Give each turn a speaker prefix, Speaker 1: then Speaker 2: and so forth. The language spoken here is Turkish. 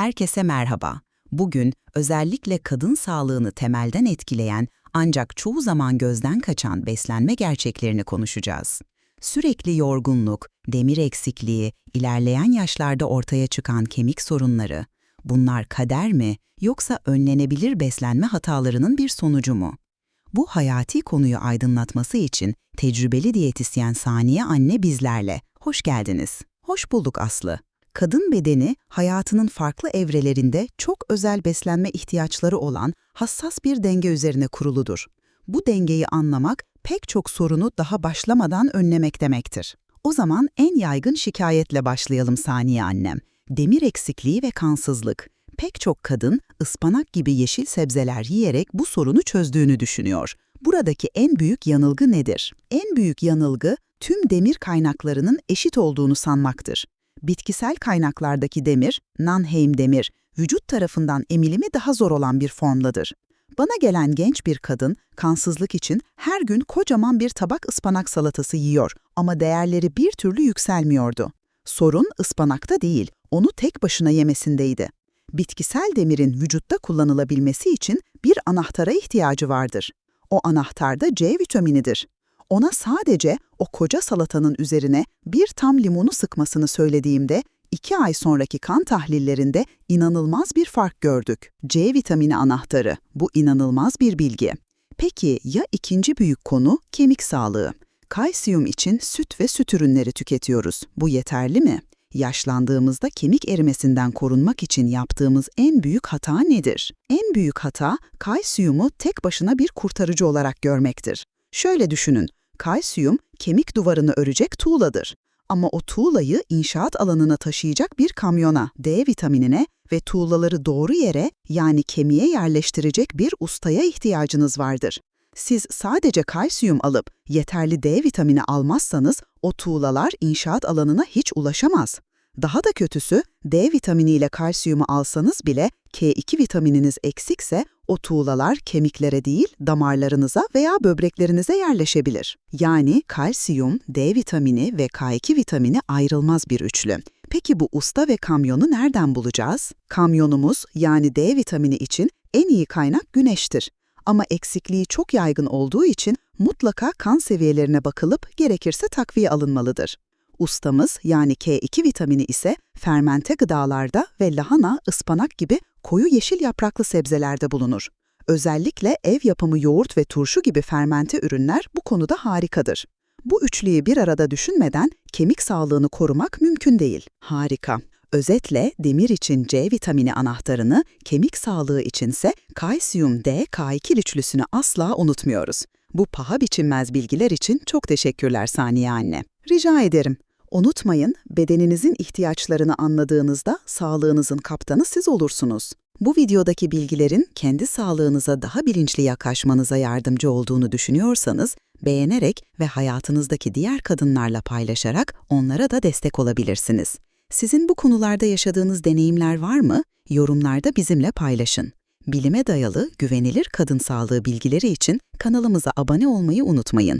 Speaker 1: Herkese merhaba. Bugün özellikle kadın sağlığını temelden etkileyen ancak çoğu zaman gözden kaçan beslenme gerçeklerini konuşacağız. Sürekli yorgunluk, demir eksikliği, ilerleyen yaşlarda ortaya çıkan kemik sorunları, bunlar kader mi yoksa önlenebilir beslenme hatalarının bir sonucu mu? Bu hayati konuyu aydınlatması için tecrübeli diyetisyen Saniye Anne bizlerle. Hoş geldiniz. Hoş bulduk Aslı. Kadın bedeni hayatının farklı evrelerinde çok özel beslenme ihtiyaçları olan hassas bir denge üzerine kuruludur. Bu dengeyi anlamak pek çok sorunu daha başlamadan önlemek demektir. O zaman en yaygın şikayetle başlayalım Saniye annem. Demir eksikliği ve kansızlık. Pek çok kadın ıspanak gibi yeşil sebzeler yiyerek bu sorunu çözdüğünü düşünüyor. Buradaki en büyük yanılgı nedir? En büyük yanılgı tüm demir kaynaklarının eşit olduğunu sanmaktır. Bitkisel kaynaklardaki demir, Nanheim demir, vücut tarafından emilimi daha zor olan bir formdadır. Bana gelen genç bir kadın, kansızlık için her gün kocaman bir tabak ıspanak salatası yiyor ama değerleri bir türlü yükselmiyordu. Sorun ıspanakta değil, onu tek başına yemesindeydi. Bitkisel demirin vücutta kullanılabilmesi için bir anahtara ihtiyacı vardır. O anahtar da C vitaminidir. Ona sadece o koca salatanın üzerine bir tam limonu sıkmasını söylediğimde iki ay sonraki kan tahlillerinde inanılmaz bir fark gördük. C vitamini anahtarı. Bu inanılmaz bir bilgi. Peki ya ikinci büyük konu kemik sağlığı? Kalsiyum için süt ve süt ürünleri tüketiyoruz. Bu yeterli mi? Yaşlandığımızda kemik erimesinden korunmak için yaptığımız en büyük hata nedir? En büyük hata kalsiyumu tek başına bir kurtarıcı olarak görmektir. Şöyle düşünün, kalsiyum kemik duvarını örecek tuğladır. Ama o tuğlayı inşaat alanına taşıyacak bir kamyona, D vitaminine ve tuğlaları doğru yere yani kemiğe yerleştirecek bir ustaya ihtiyacınız vardır. Siz sadece kalsiyum alıp yeterli D vitamini almazsanız o tuğlalar inşaat alanına hiç ulaşamaz. Daha da kötüsü D vitamini ile kalsiyumu alsanız bile K2 vitamininiz eksikse o tuğlalar kemiklere değil damarlarınıza veya böbreklerinize yerleşebilir. Yani kalsiyum, D vitamini ve K2 vitamini ayrılmaz bir üçlü. Peki bu usta ve kamyonu nereden bulacağız? Kamyonumuz yani D vitamini için en iyi kaynak güneştir. Ama eksikliği çok yaygın olduğu için mutlaka kan seviyelerine bakılıp gerekirse takviye alınmalıdır. Ustamız yani K2 vitamini ise fermente gıdalarda ve lahana, ıspanak gibi koyu yeşil yapraklı sebzelerde bulunur. Özellikle ev yapımı yoğurt ve turşu gibi fermente ürünler bu konuda harikadır. Bu üçlüyü bir arada düşünmeden kemik sağlığını korumak mümkün değil. Harika. Özetle demir için C vitamini anahtarını, kemik sağlığı içinse kalsiyum D, K2 üçlüsünü asla unutmuyoruz. Bu paha biçilmez bilgiler için çok teşekkürler Saniye anne. Rica ederim. Unutmayın, bedeninizin ihtiyaçlarını anladığınızda sağlığınızın kaptanı siz olursunuz. Bu videodaki bilgilerin kendi sağlığınıza daha bilinçli yaklaşmanıza yardımcı olduğunu düşünüyorsanız, beğenerek ve hayatınızdaki diğer kadınlarla paylaşarak onlara da destek olabilirsiniz. Sizin bu konularda yaşadığınız deneyimler var mı? Yorumlarda bizimle paylaşın. Bilime dayalı, güvenilir kadın sağlığı bilgileri için kanalımıza abone olmayı unutmayın.